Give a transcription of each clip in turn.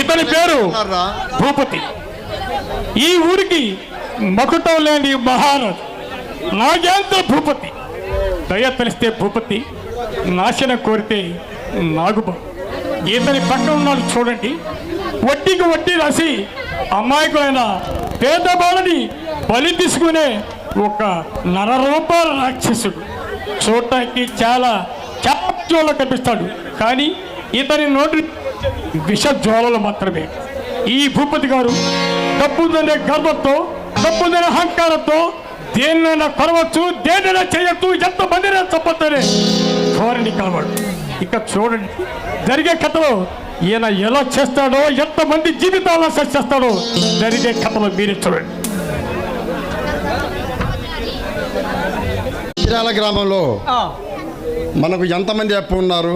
ఇతని పేరు? భూపతి. ఈ ఊరికి మకుటం లేని మహారాజు నాగేంద్ర భూపతి. దయ తెలిస్తే భూపతి నాశనం కోరితే నాగుబ. ఇతని పక్కన ఉన్నాడు చూడండి. వడ్డీకి వడ్డీ రాసి అమాయకులైన పేద బాలని బలి తీసుకునే ఒక నరరూప రాక్షసుడు. చూడటానికి చాలా చాప్చోళ్ళ కనిపిస్తాడు. కానీ ఇతని నోటి విష జ్వాలలు మాత్రమే. ఈ భూపతి గారు డబ్బుందనే గర్వంతో డబ్బుందనే అహంకారంతో దేన్నైనా కొనవచ్చు దేన్నైనా చేయొచ్చు ఎంత మందినే చెప్పొద్దనే ధోరణి కలవాడు. ఇక చూడండి జరిగే కథలో ఈయన ఎలా చేస్తాడో ఎంతమంది జీవితాలను చేస్తాడో జరిగే కథలో మీరే చూడండి. గ్రామంలో మనకు ఎంతమంది అప్పు ఉన్నారు?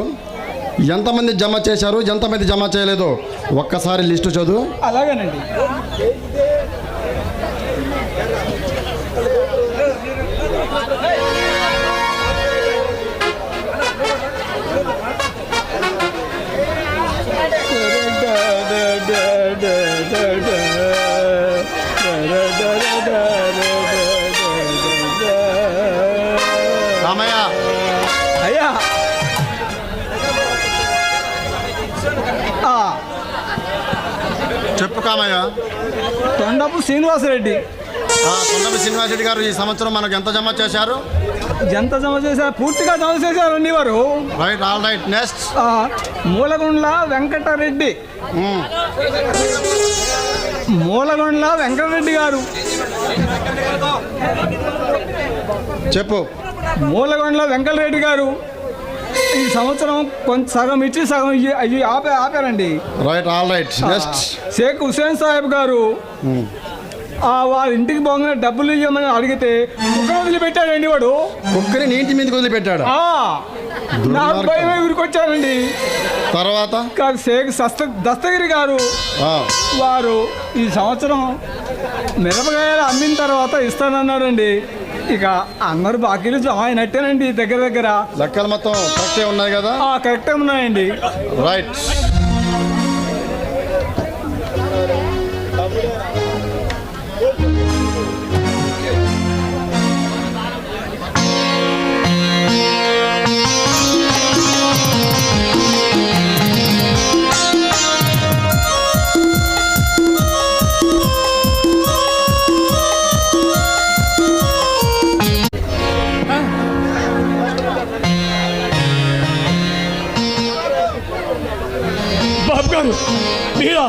ఎంతమంది జమ చేశారు ఎంతమంది జమ చేయలేదు? ఒక్కసారి లిస్టు చదువు. అలాగేనండి. రామయ్య. అయ్యా. చెప్పు కామయ్య. తొండపు శ్రీనివాసరెడ్డి. కొండపల్లి శ్రీనివాసరెడ్డి గారు ఈ సంవత్సరం మనకు ఎంత జమ చేశారు? ఎంత జమ చేశారు? పూర్తిగా జమ చేశారండి వారు. Right all right next Mulagundla Venkatareddy. Mulagundla Venkatareddy garu. చెప్పు. మూలగొండల వెంకటరెడ్డి గారు. ఈ సంవత్సరం కొంత సగం ఇచ్చి సగం అయ్యి ఆపే ఆపారండి. Right all right next Shaik Hussain Saheb garu ఆ వారి ఇంటికి పోగానే డబ్బులు ఇవ్వమని అడిగితే కుక్క వదిలిపెట్టాడండి వాడు. కుక్కని నీటి మీదకి వదిలిపెట్టాడు? నాకు భయమే తర్వాత? షేక్ సస్త దస్తగిరి గారు వారు ఈ సంవత్సరం మిరపకాయలు అమ్మిన తర్వాత ఇస్తానన్నాడండి. ఇక అందరు బాకీలు జమ అయినట్టేనండి దగ్గర దగ్గర. లెక్కలు మొత్తం కరెక్టే ఉన్నాయి కదా? ఆ, కరెక్టే ఉన్నాయండి. రైట్ กันดีเหรอ